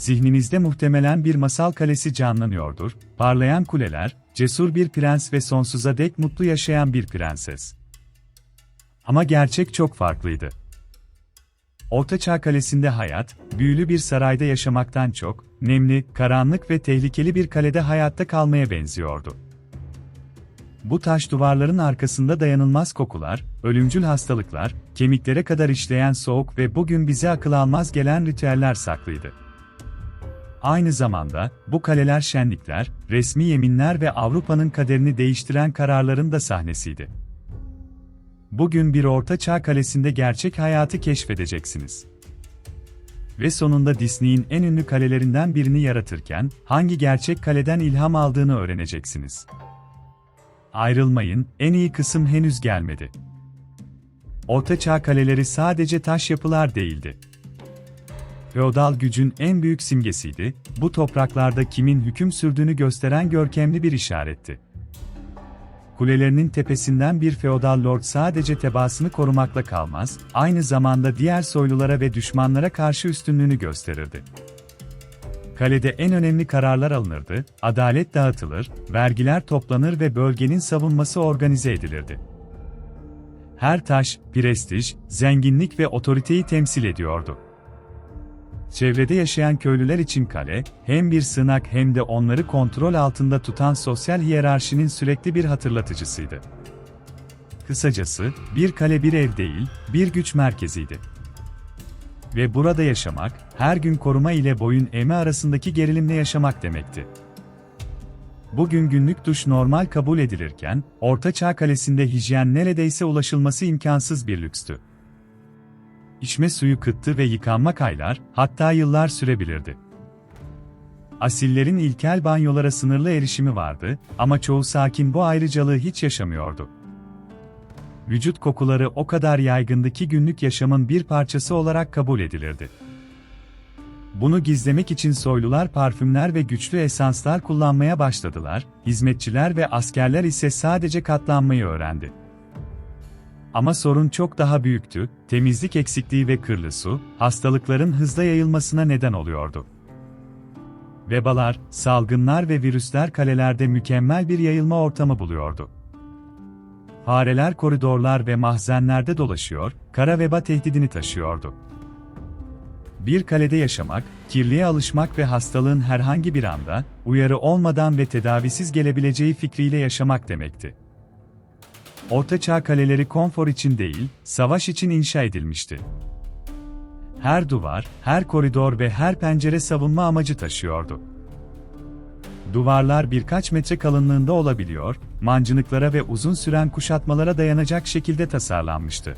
zihninizde muhtemelen bir masal kalesi canlanıyordur, parlayan kuleler, cesur bir prens ve sonsuza dek mutlu yaşayan bir prenses. Ama gerçek çok farklıydı. Ortaçağ Kalesi'nde hayat, büyülü bir sarayda yaşamaktan çok, nemli, karanlık ve tehlikeli bir kalede hayatta kalmaya benziyordu. Bu taş duvarların arkasında dayanılmaz kokular, ölümcül hastalıklar, kemiklere kadar işleyen soğuk ve bugün bize akıl almaz gelen ritüeller saklıydı. Aynı zamanda, bu kaleler şenlikler, resmi yeminler ve Avrupa'nın kaderini değiştiren kararların da sahnesiydi. Bugün bir orta çağ kalesinde gerçek hayatı keşfedeceksiniz. Ve sonunda Disney'in en ünlü kalelerinden birini yaratırken, hangi gerçek kaleden ilham aldığını öğreneceksiniz. Ayrılmayın, en iyi kısım henüz gelmedi. Orta çağ kaleleri sadece taş yapılar değildi. Feodal gücün en büyük simgesiydi, bu topraklarda kimin hüküm sürdüğünü gösteren görkemli bir işaretti. Kulelerinin tepesinden bir feodal lord sadece tebaasını korumakla kalmaz, aynı zamanda diğer soylulara ve düşmanlara karşı üstünlüğünü gösterirdi. Kalede en önemli kararlar alınırdı, adalet dağıtılır, vergiler toplanır ve bölgenin savunması organize edilirdi. Her taş, prestij, zenginlik ve otoriteyi temsil ediyordu. Çevrede yaşayan köylüler için kale, hem bir sığınak hem de onları kontrol altında tutan sosyal hiyerarşinin sürekli bir hatırlatıcısıydı. Kısacası, bir kale bir ev değil, bir güç merkeziydi. Ve burada yaşamak, her gün koruma ile boyun eğme arasındaki gerilimle yaşamak demekti. Bugün günlük duş normal kabul edilirken, Orta Çağ Kalesi'nde hijyen neredeyse ulaşılması imkansız bir lükstü. İçme suyu kıttı ve yıkanmak aylar, hatta yıllar sürebilirdi. Asillerin ilkel banyolara sınırlı erişimi vardı ama çoğu sakin bu ayrıcalığı hiç yaşamıyordu. Vücut kokuları o kadar yaygındı ki günlük yaşamın bir parçası olarak kabul edilirdi. Bunu gizlemek için soylular parfümler ve güçlü esanslar kullanmaya başladılar, hizmetçiler ve askerler ise sadece katlanmayı öğrendi. Ama sorun çok daha büyüktü, temizlik eksikliği ve kirli su, hastalıkların hızla yayılmasına neden oluyordu. Vebalar, salgınlar ve virüsler kalelerde mükemmel bir yayılma ortamı buluyordu. Fareler koridorlar ve mahzenlerde dolaşıyor, kara veba tehdidini taşıyordu. Bir kalede yaşamak, kirliye alışmak ve hastalığın herhangi bir anda, uyarı olmadan ve tedavisiz gelebileceği fikriyle yaşamak demekti. Ortaçağ kaleleri konfor için değil, savaş için inşa edilmişti. Her duvar, her koridor ve her pencere savunma amacı taşıyordu. Duvarlar birkaç metre kalınlığında olabiliyor, mancınıklara ve uzun süren kuşatmalara dayanacak şekilde tasarlanmıştı.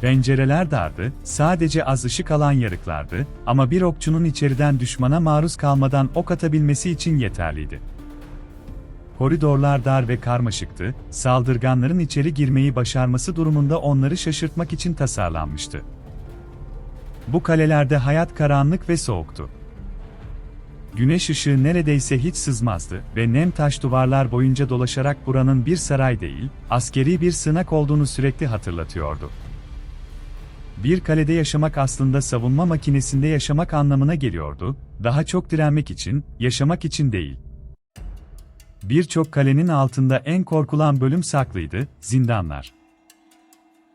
Pencereler dardı, sadece az ışık alan yarıklardı ama bir okçunun içeriden düşmana maruz kalmadan ok atabilmesi için yeterliydi. Koridorlar dar ve karmaşıktı, saldırganların içeri girmeyi başarması durumunda onları şaşırtmak için tasarlanmıştı. Bu kalelerde hayat karanlık ve soğuktu. Güneş ışığı neredeyse hiç sızmazdı ve nem taş duvarlar boyunca dolaşarak buranın bir saray değil, askeri bir sığınak olduğunu sürekli hatırlatıyordu. Bir kalede yaşamak aslında savunma makinesinde yaşamak anlamına geliyordu, daha çok direnmek için, yaşamak için değil. Birçok kalenin altında en korkulan bölüm saklıydı, zindanlar.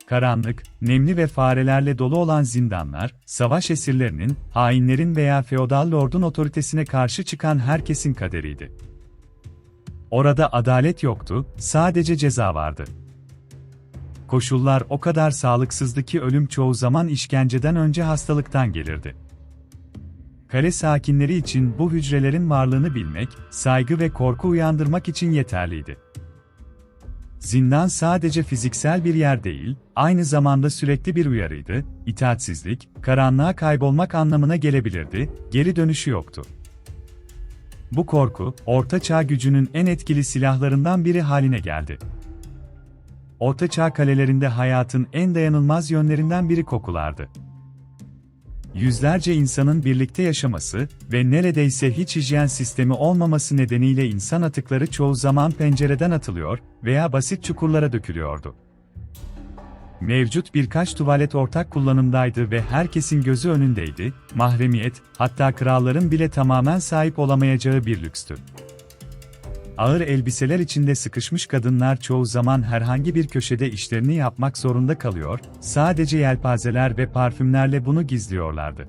Karanlık, nemli ve farelerle dolu olan zindanlar, savaş esirlerinin, hainlerin veya feodal lordun otoritesine karşı çıkan herkesin kaderiydi. Orada adalet yoktu, sadece ceza vardı. Koşullar o kadar sağlıksızdı ki ölüm çoğu zaman işkenceden önce hastalıktan gelirdi. Kale sakinleri için bu hücrelerin varlığını bilmek, saygı ve korku uyandırmak için yeterliydi. Zindan sadece fiziksel bir yer değil, aynı zamanda sürekli bir uyarıydı, itaatsizlik, karanlığa kaybolmak anlamına gelebilirdi, geri dönüşü yoktu. Bu korku, Orta Çağ gücünün en etkili silahlarından biri haline geldi. Orta Çağ kalelerinde hayatın en dayanılmaz yönlerinden biri kokulardı. Yüzlerce insanın birlikte yaşaması ve neredeyse hiç hijyen sistemi olmaması nedeniyle insan atıkları çoğu zaman pencereden atılıyor veya basit çukurlara dökülüyordu. Mevcut birkaç tuvalet ortak kullanımdaydı ve herkesin gözü önündeydi, mahremiyet, hatta kralların bile tamamen sahip olamayacağı bir lükstü. Ağır elbiseler içinde sıkışmış kadınlar çoğu zaman herhangi bir köşede işlerini yapmak zorunda kalıyor, sadece yelpazeler ve parfümlerle bunu gizliyorlardı.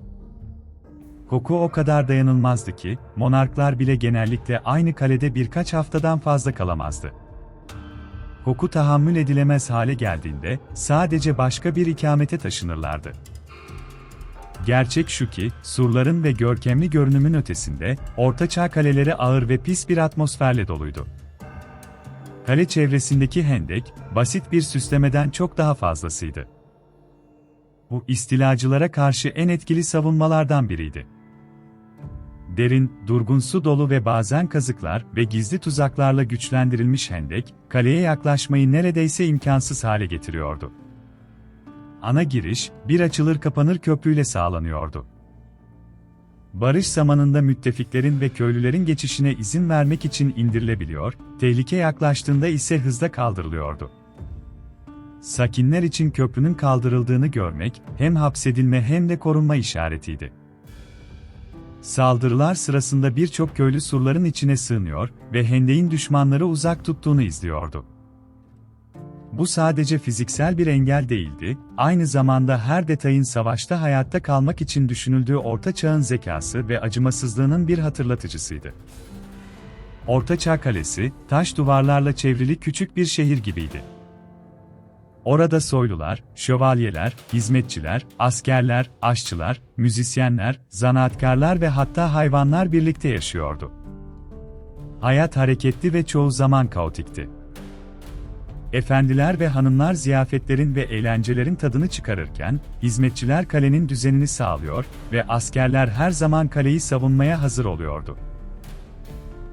Koku o kadar dayanılmazdı ki, monarklar bile genellikle aynı kalede birkaç haftadan fazla kalamazdı. Koku tahammül edilemez hale geldiğinde, sadece başka bir ikamete taşınırlardı. Gerçek şu ki, surların ve görkemli görünümün ötesinde, ortaçağ kaleleri ağır ve pis bir atmosferle doluydu. Kale çevresindeki hendek, basit bir süslemeden çok daha fazlasıydı. Bu, istilacılara karşı en etkili savunmalardan biriydi. Derin, durgun su dolu ve bazen kazıklar ve gizli tuzaklarla güçlendirilmiş hendek, kaleye yaklaşmayı neredeyse imkansız hale getiriyordu. Ana giriş, bir açılır kapanır köprüyle sağlanıyordu. Barış zamanında müttefiklerin ve köylülerin geçişine izin vermek için indirilebiliyor, tehlike yaklaştığında ise hızla kaldırılıyordu. Sakinler için köprünün kaldırıldığını görmek, hem hapsedilme hem de korunma işaretiydi. Saldırılar sırasında birçok köylü surların içine sığınıyor ve hendeğin düşmanları uzak tuttuğunu izliyordu. Bu sadece fiziksel bir engel değildi, aynı zamanda her detayın savaşta hayatta kalmak için düşünüldüğü Orta Çağ'ın zekası ve acımasızlığının bir hatırlatıcısıydı. Orta Çağ Kalesi, taş duvarlarla çevrili küçük bir şehir gibiydi. Orada soylular, şövalyeler, hizmetçiler, askerler, aşçılar, müzisyenler, zanaatkarlar ve hatta hayvanlar birlikte yaşıyordu. Hayat hareketli ve çoğu zaman kaotikti. Efendiler ve hanımlar ziyafetlerin ve eğlencelerin tadını çıkarırken, hizmetçiler kalenin düzenini sağlıyor ve askerler her zaman kaleyi savunmaya hazır oluyordu.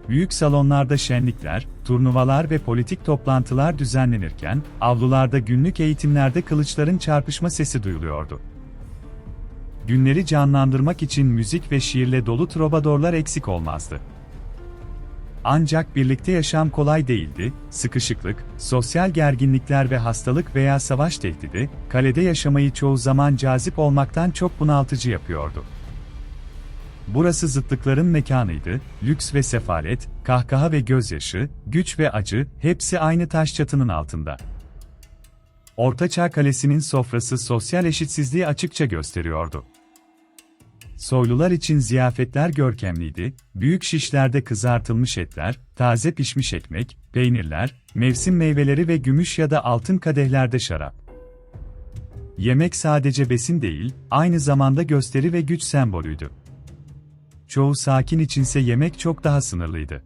Büyük salonlarda şenlikler, turnuvalar ve politik toplantılar düzenlenirken, avlularda günlük eğitimlerde kılıçların çarpışma sesi duyuluyordu. Günleri canlandırmak için müzik ve şiirle dolu trobadorlar eksik olmazdı. Ancak birlikte yaşam kolay değildi, sıkışıklık, sosyal gerginlikler ve hastalık veya savaş tehdidi, kalede yaşamayı çoğu zaman cazip olmaktan çok bunaltıcı yapıyordu. Burası zıtlıkların mekanıydı, lüks ve sefalet, kahkaha ve gözyaşı, güç ve acı, hepsi aynı taş çatının altında. Ortaçağ Kalesi'nin sofrası sosyal eşitsizliği açıkça gösteriyordu. Soylular için ziyafetler görkemliydi, büyük şişlerde kızartılmış etler, taze pişmiş ekmek, peynirler, mevsim meyveleri ve gümüş ya da altın kadehlerde şarap. Yemek sadece besin değil, aynı zamanda gösteri ve güç sembolüydü. Çoğu sakin içinse yemek çok daha sınırlıydı.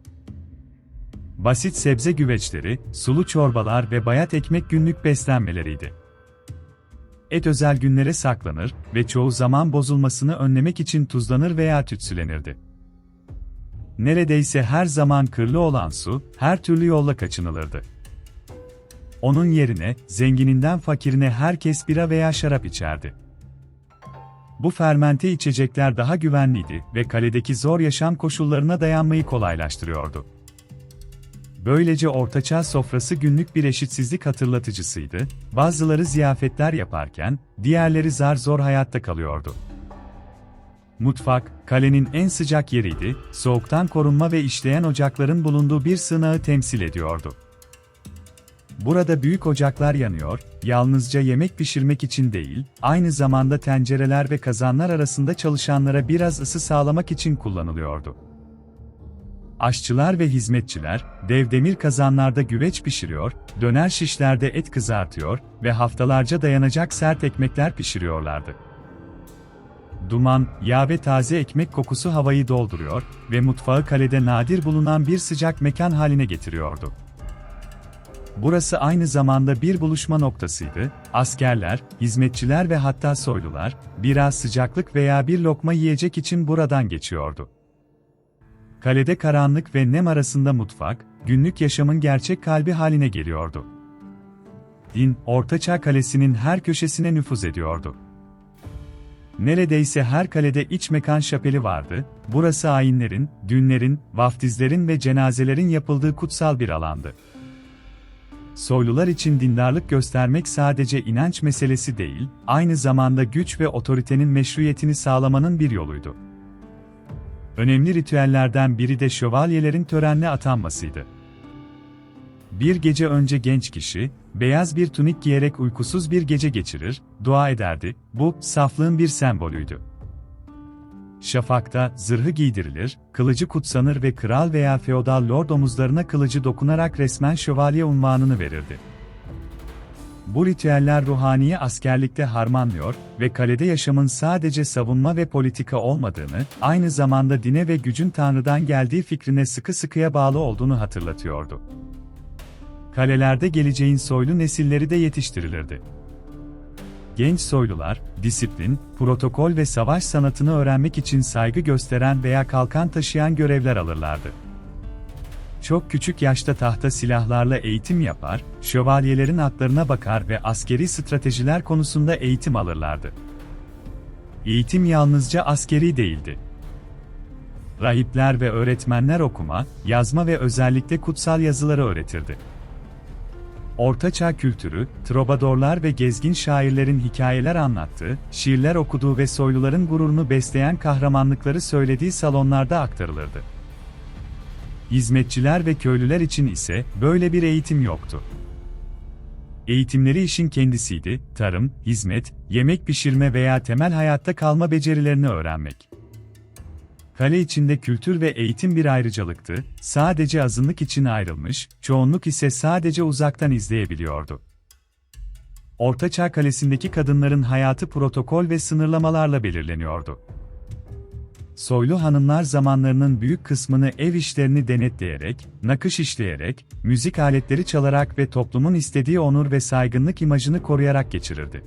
Basit sebze güveçleri, sulu çorbalar ve bayat ekmek günlük beslenmeleriydi. Et özel günlere saklanır ve çoğu zaman bozulmasını önlemek için tuzlanır veya tütsülenirdi. Neredeyse her zaman kırlı olan su, her türlü yolla kaçınılırdı. Onun yerine, zengininden fakirine herkes bira veya şarap içerdi. Bu fermente içecekler daha güvenliydi ve kaledeki zor yaşam koşullarına dayanmayı kolaylaştırıyordu. Böylece ortaçağ sofrası günlük bir eşitsizlik hatırlatıcısıydı, bazıları ziyafetler yaparken, diğerleri zar zor hayatta kalıyordu. Mutfak, kalenin en sıcak yeriydi, soğuktan korunma ve işleyen ocakların bulunduğu bir sığınağı temsil ediyordu. Burada büyük ocaklar yanıyor, yalnızca yemek pişirmek için değil, aynı zamanda tencereler ve kazanlar arasında çalışanlara biraz ısı sağlamak için kullanılıyordu. Aşçılar ve hizmetçiler, dev demir kazanlarda güveç pişiriyor, döner şişlerde et kızartıyor ve haftalarca dayanacak sert ekmekler pişiriyorlardı. Duman, yağ ve taze ekmek kokusu havayı dolduruyor ve mutfağı kalede nadir bulunan bir sıcak mekan haline getiriyordu. Burası aynı zamanda bir buluşma noktasıydı. Askerler, hizmetçiler ve hatta soylular, biraz sıcaklık veya bir lokma yiyecek için buradan geçiyordu. Kalede karanlık ve nem arasında mutfak, günlük yaşamın gerçek kalbi haline geliyordu. Din, Ortaçağ Kalesi'nin her köşesine nüfuz ediyordu. Neredeyse her kalede iç mekan şapeli vardı, burası ayinlerin, düğünlerin, vaftizlerin ve cenazelerin yapıldığı kutsal bir alandı. soylular için dindarlık göstermek sadece inanç meselesi değil, aynı zamanda güç ve otoritenin meşruiyetini sağlamanın bir yoluydu. Önemli ritüellerden biri de şövalyelerin törenle atanmasıydı. Bir gece önce genç kişi, beyaz bir tunik giyerek uykusuz bir gece geçirir, dua ederdi, bu, saflığın bir sembolüydü. Şafakta, zırhı giydirilir, kılıcı kutsanır ve kral veya feodal lord omuzlarına kılıcı dokunarak resmen şövalye unvanını verirdi. Bu ritüeller ruhaniyi askerlikte harmanlıyor ve kalede yaşamın sadece savunma ve politika olmadığını, aynı zamanda dine ve gücün Tanrı'dan geldiği fikrine sıkı sıkıya bağlı olduğunu hatırlatıyordu. Kalelerde geleceğin soylu nesilleri de yetiştirilirdi. Genç soylular, disiplin, protokol ve savaş sanatını öğrenmek için saygı gösteren veya kalkan taşıyan görevler alırlardı. Çok küçük yaşta tahta silahlarla eğitim yapar, şövalyelerin atlarına bakar ve askeri stratejiler konusunda eğitim alırlardı. Eğitim yalnızca askeri değildi. Rahipler ve öğretmenler okuma, yazma ve özellikle kutsal yazıları öğretirdi. Ortaçağ kültürü, trobadorlar ve gezgin şairlerin hikayeler anlattığı, şiirler okuduğu ve soyluların gururunu besleyen kahramanlıkları söylediği salonlarda aktarılırdı. Hizmetçiler ve köylüler için ise böyle bir eğitim yoktu. Eğitimleri işin kendisiydi, tarım, hizmet, yemek pişirme veya temel hayatta kalma becerilerini öğrenmek. Kale içinde kültür ve eğitim bir ayrıcalıktı, sadece azınlık için ayrılmış, çoğunluk ise sadece uzaktan izleyebiliyordu. Ortaçağ Kalesi'ndeki kadınların hayatı protokol ve sınırlamalarla belirleniyordu. Soylu hanımlar zamanlarının büyük kısmını ev işlerini denetleyerek, nakış işleyerek, müzik aletleri çalarak ve toplumun istediği onur ve saygınlık imajını koruyarak geçirirdi.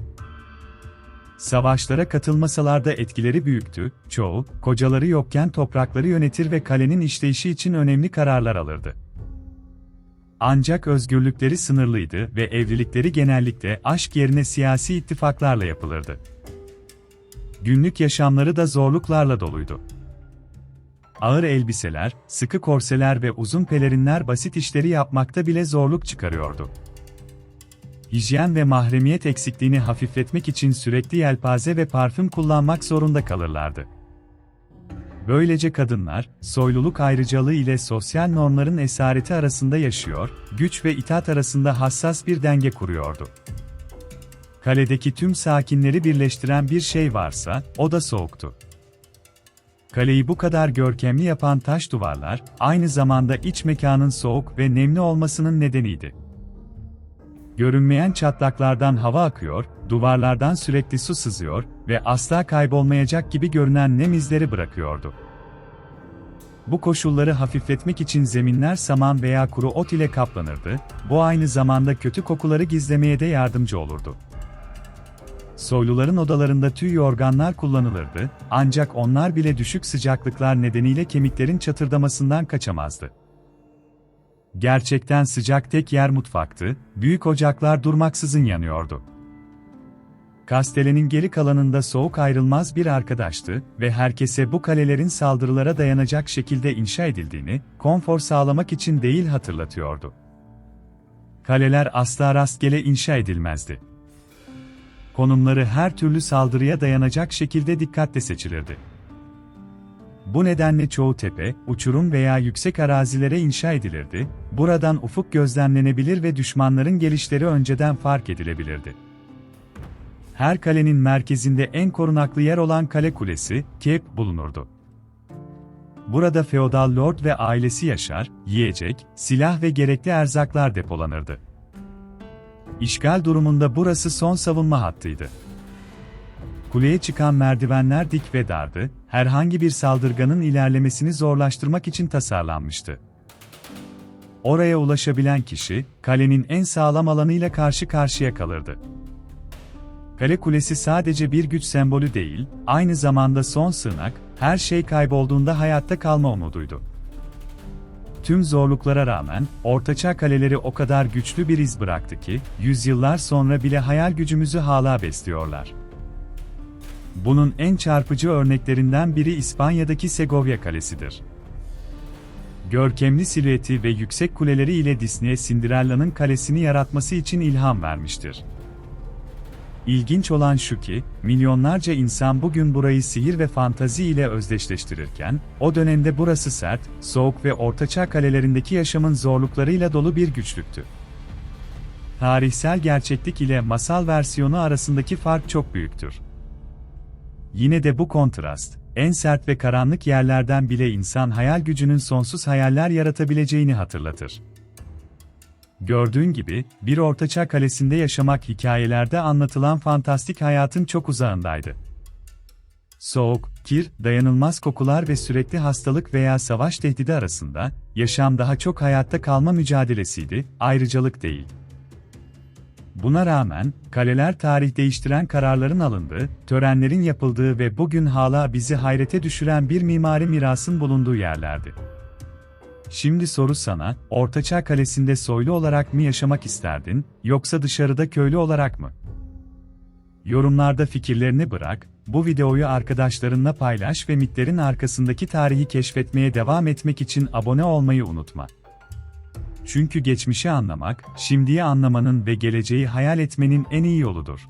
Savaşlara katılmasalar da etkileri büyüktü, çoğu, kocaları yokken toprakları yönetir ve kalenin işleyişi için önemli kararlar alırdı. Ancak özgürlükleri sınırlıydı ve evlilikleri genellikle aşk yerine siyasi ittifaklarla yapılırdı. Günlük yaşamları da zorluklarla doluydu. Ağır elbiseler, sıkı korseler ve uzun pelerinler basit işleri yapmakta bile zorluk çıkarıyordu hijyen ve mahremiyet eksikliğini hafifletmek için sürekli yelpaze ve parfüm kullanmak zorunda kalırlardı. Böylece kadınlar, soyluluk ayrıcalığı ile sosyal normların esareti arasında yaşıyor, güç ve itaat arasında hassas bir denge kuruyordu. Kaledeki tüm sakinleri birleştiren bir şey varsa, o da soğuktu. Kaleyi bu kadar görkemli yapan taş duvarlar, aynı zamanda iç mekanın soğuk ve nemli olmasının nedeniydi. Görünmeyen çatlaklardan hava akıyor, duvarlardan sürekli su sızıyor ve asla kaybolmayacak gibi görünen nem izleri bırakıyordu. Bu koşulları hafifletmek için zeminler saman veya kuru ot ile kaplanırdı, bu aynı zamanda kötü kokuları gizlemeye de yardımcı olurdu. Soyluların odalarında tüy yorganlar kullanılırdı, ancak onlar bile düşük sıcaklıklar nedeniyle kemiklerin çatırdamasından kaçamazdı. Gerçekten sıcak tek yer mutfaktı, büyük ocaklar durmaksızın yanıyordu. Kastelenin geri kalanında soğuk ayrılmaz bir arkadaştı ve herkese bu kalelerin saldırılara dayanacak şekilde inşa edildiğini, konfor sağlamak için değil hatırlatıyordu. Kaleler asla rastgele inşa edilmezdi. Konumları her türlü saldırıya dayanacak şekilde dikkatle seçilirdi. Bu nedenle çoğu tepe, uçurum veya yüksek arazilere inşa edilirdi, buradan ufuk gözlemlenebilir ve düşmanların gelişleri önceden fark edilebilirdi. Her kalenin merkezinde en korunaklı yer olan kale kulesi, Kep bulunurdu. Burada feodal lord ve ailesi yaşar, yiyecek, silah ve gerekli erzaklar depolanırdı. İşgal durumunda burası son savunma hattıydı. Kuleye çıkan merdivenler dik ve dardı, herhangi bir saldırganın ilerlemesini zorlaştırmak için tasarlanmıştı. Oraya ulaşabilen kişi, kalenin en sağlam alanıyla karşı karşıya kalırdı. Kale kulesi sadece bir güç sembolü değil, aynı zamanda son sığınak, her şey kaybolduğunda hayatta kalma umuduydu. Tüm zorluklara rağmen, Ortaçağ kaleleri o kadar güçlü bir iz bıraktı ki, yüzyıllar sonra bile hayal gücümüzü hala besliyorlar. Bunun en çarpıcı örneklerinden biri İspanya'daki Segovia Kalesi'dir. Görkemli silüeti ve yüksek kuleleri ile Disney'e Cinderella'nın kalesini yaratması için ilham vermiştir. İlginç olan şu ki, milyonlarca insan bugün burayı sihir ve fantazi ile özdeşleştirirken, o dönemde burası sert, soğuk ve ortaçağ kalelerindeki yaşamın zorluklarıyla dolu bir güçlüktü. Tarihsel gerçeklik ile masal versiyonu arasındaki fark çok büyüktür. Yine de bu kontrast, en sert ve karanlık yerlerden bile insan hayal gücünün sonsuz hayaller yaratabileceğini hatırlatır. Gördüğün gibi, bir ortaçağ kalesinde yaşamak hikayelerde anlatılan fantastik hayatın çok uzağındaydı. Soğuk, kir, dayanılmaz kokular ve sürekli hastalık veya savaş tehdidi arasında, yaşam daha çok hayatta kalma mücadelesiydi, ayrıcalık değil. Buna rağmen, kaleler tarih değiştiren kararların alındığı, törenlerin yapıldığı ve bugün hala bizi hayrete düşüren bir mimari mirasın bulunduğu yerlerdi. Şimdi soru sana, Ortaçağ Kalesi'nde soylu olarak mı yaşamak isterdin, yoksa dışarıda köylü olarak mı? Yorumlarda fikirlerini bırak, bu videoyu arkadaşlarınla paylaş ve mitlerin arkasındaki tarihi keşfetmeye devam etmek için abone olmayı unutma. Çünkü geçmişi anlamak, şimdiyi anlamanın ve geleceği hayal etmenin en iyi yoludur.